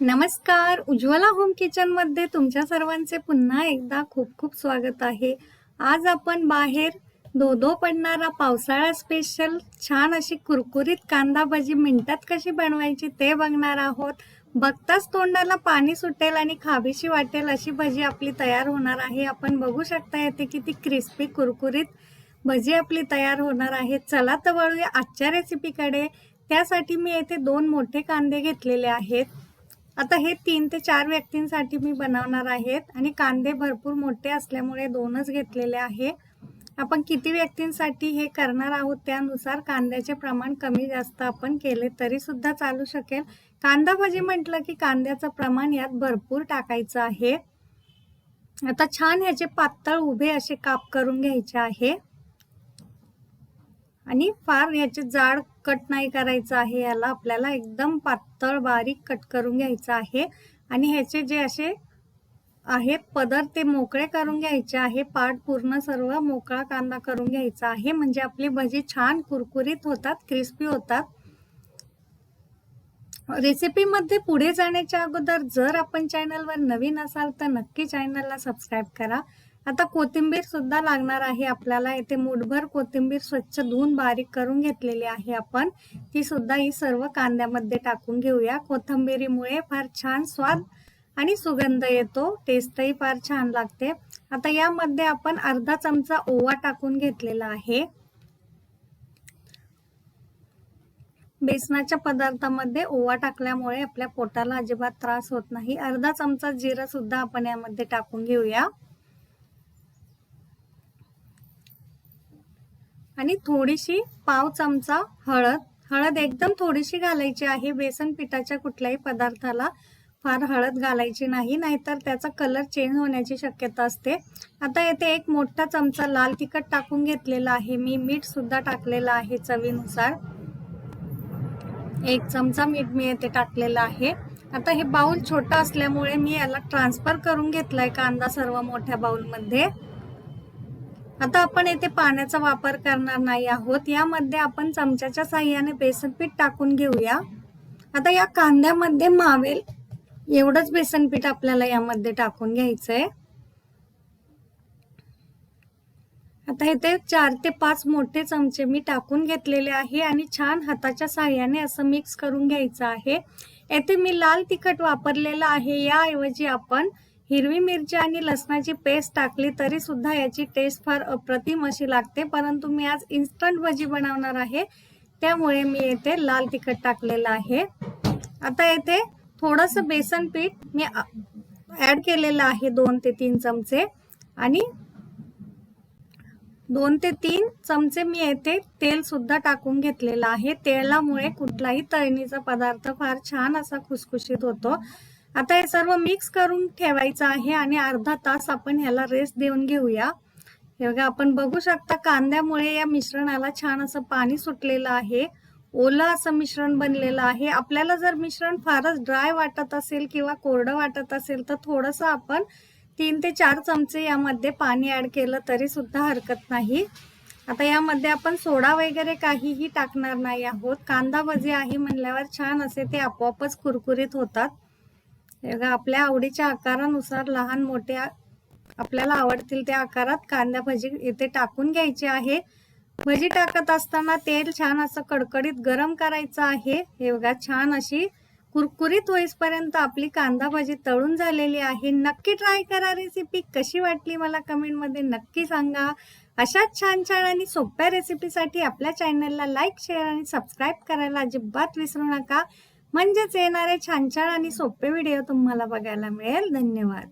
नमस्कार. उज्ज्वला होम किचनमध्ये तुमच्या सर्वांचे पुन्हा एकदा खूप खूप स्वागत आहे. आज आपण बाहेर दो दो पडणारा पावसाळा स्पेशल छान अशी कुरकुरीत कांदा भजी मिनटात कशी बनवायची ते बघणार आहोत. बघताच तोंडाला पाणी सुटेल आणि खाबीशी वाटेल अशी भजी आपली तयार होणार आहे. आपण बघू शकता येते किती क्रिस्पी कुरकुरीत भजी आपली तयार होणार आहे. चला तर वळूया आजच्या रेसिपीकडे त्यासाठी मी येथे दोन मोठे कांदे घेतलेले आहेत. आता हे तीन ते चार व्यक्तींसाठी मी बनवणार आहेत आणि कांदे भरपूर मोठे असल्यामुळे दोनच घेतलेले आहे. आपण किती व्यक्तींसाठी हे करणार आहोत त्यानुसार कांद्याचे प्रमाण कमी जास्त आपण केले तरी सुद्धा चालू शकेल. कांदा भाजी म्हटलं की कांद्याचं प्रमाण यात भरपूर टाकायचं आहे. आता छान ह्याचे पातळ उभे असे काप करून घ्यायचे आहे. आणि फार याचे जाड कट नाही करायचं आहे याला. आपल्याला एकदम पातळ बारीक कट करून घ्यायचं आहे. आणि ह्याचे जे असे आहेत पदर ते मोकळे करून घ्यायचे आहे. पाट पूर्ण सर्व मोकळा कांदा करून घ्यायचा आहे. म्हणजे आपली भजी छान कुरकुरीत होतात क्रिस्पी होतात. रेसिपीमध्ये पुढे जाण्याच्या अगोदर जर आपण चॅनलवर नवीन असाल तर नक्की चॅनलला सबस्क्राईब करा. आता कोथिंबीर सुद्धा लागणार आहे आपल्याला. इथे मुठभर कोथिंबीर स्वच्छ धुवून बारीक करून घेतलेली आहे आपण. ती सुद्धा ही सर्व कांद्यामध्ये टाकून घेऊया. कोथिंबीरीमुळे फार छान स्वाद आणि सुगंध येतो. टेस्टही फार छान लागते. आता यामध्ये आपण अर्धा चमचा ओवा टाकून घेतलेला आहे. बेसनाच्या पदार्थामध्ये ओवा टाकल्यामुळे आपल्या पोटाला अजिबात त्रास होत नाही. अर्धा चमचा जिरं सुद्धा आपण यामध्ये टाकून घेऊया. आणि थोडीशी पाव चमचा हळद. हळद एकदम थोडीशी घालायची आहे. बेसन पिठाच्या कुठल्याही पदार्थाला फार हळद घालायची नाही नाहीतर त्याचा कलर चेंज होण्याची शक्यता असते. आता येथे एक मोठा चमचा लाल तिखट टाकून घेतलेला आहे. मी मीठ सुद्धा टाकलेलं आहे चवीनुसार. एक चमचा मीठ मी येथे टाकलेलं आहे. आता हे बाउल छोटा असल्यामुळे मी याला ट्रान्सफर करून घेतलाय कांदा सर्व मोठ्या बाउलमध्ये आता आपण येथे पाण्याचा वापर करणार नाही आहोत. यामध्ये आपण चमच्याच्या साह्याने बेसन पीठ टाकून घेऊया. आता या कांद्यामध्ये मावेल. एवढंच बेसन पीठ आपल्याला यामध्ये टाकून घ्यायचंय. आता इथे चार ते पाच मोठे चमचे मी टाकून घेतलेले आहे आणि छान हाताच्या साह्याने असं मिक्स करून घ्यायचं आहे. येथे मी लाल तिखट वापरलेलं आहे. याऐवजी आपण हिरवी मिरची आणि लसणाची पेस्ट टाकली तरी सुद्धा याची टेस्ट फार अप्रतिम अशी लागते. परंतु मी आज इन्स्टंट भजी बनवणार आहे. त्यामुळे मी येथे लाल तिखट टाकलेलं आहे. आता येथे थोडंसं बेसन पीठ मी ॲड केलेलं आहे दोन ते तीन चमचे. आणि दोन ते तीन चमचे मी येथे तेल सुद्धा टाकून घेतलेलं आहे. तेलामुळे कुठलाही तळणीचा पदार्थ फार छान असा खुसखुशीत होतो. आता हे सर्व मिक्स करून ठेवायचं आहे आणि अर्धा तास आपण ह्याला रेस्ट देऊन घेऊया. हे बघा आपण बघू शकता कांद्यामुळे या मिश्रणाला छान असं पाणी सुटलेलं आहे. ओलं असं मिश्रण बनलेलं आहे. आपल्याला जर मिश्रण फारच ड्राय वाटत असेल किंवा कोरडं वाटत असेल तर थोडंसं आपण तीन ते चार चमचे यामध्ये पाणी ॲड केलं तरी सुद्धा हरकत नाही. आता यामध्ये आपण सोडा वगैरे काहीही टाकणार नाही आहोत. कांदा भजी आहे म्हणल्यावर छान असे ते आपोआपच कुरकुरीत होतात. आपल्या आवडीच्या आकारानुसार लहान मोठे आपल्याला आवडतील त्या आकारात कांदा भजी इथे टाकून घ्यायची आहे. भजी टाकत असताना तेल छान असं कडकडीत गरम करायचं आहे. हे बघा छान अशी कुरकुरीत होईपर्यंत आपली कांदा भाजी तळून झालेली आहे. नक्की ट्राय करा रेसिपी कशी वाटली मला कमेंटमध्ये नक्की सांगा. अशाच छान छान आणि सोप्या रेसिपीसाठी आपल्या चॅनलला लाईक शेअर आणि सबस्क्राईब करायला अजिबात विसरू नका. म्हणजेच येणारे छान छान आणि सोपे व्हिडिओ तुम्हाला बघायला मिळेल. धन्यवाद.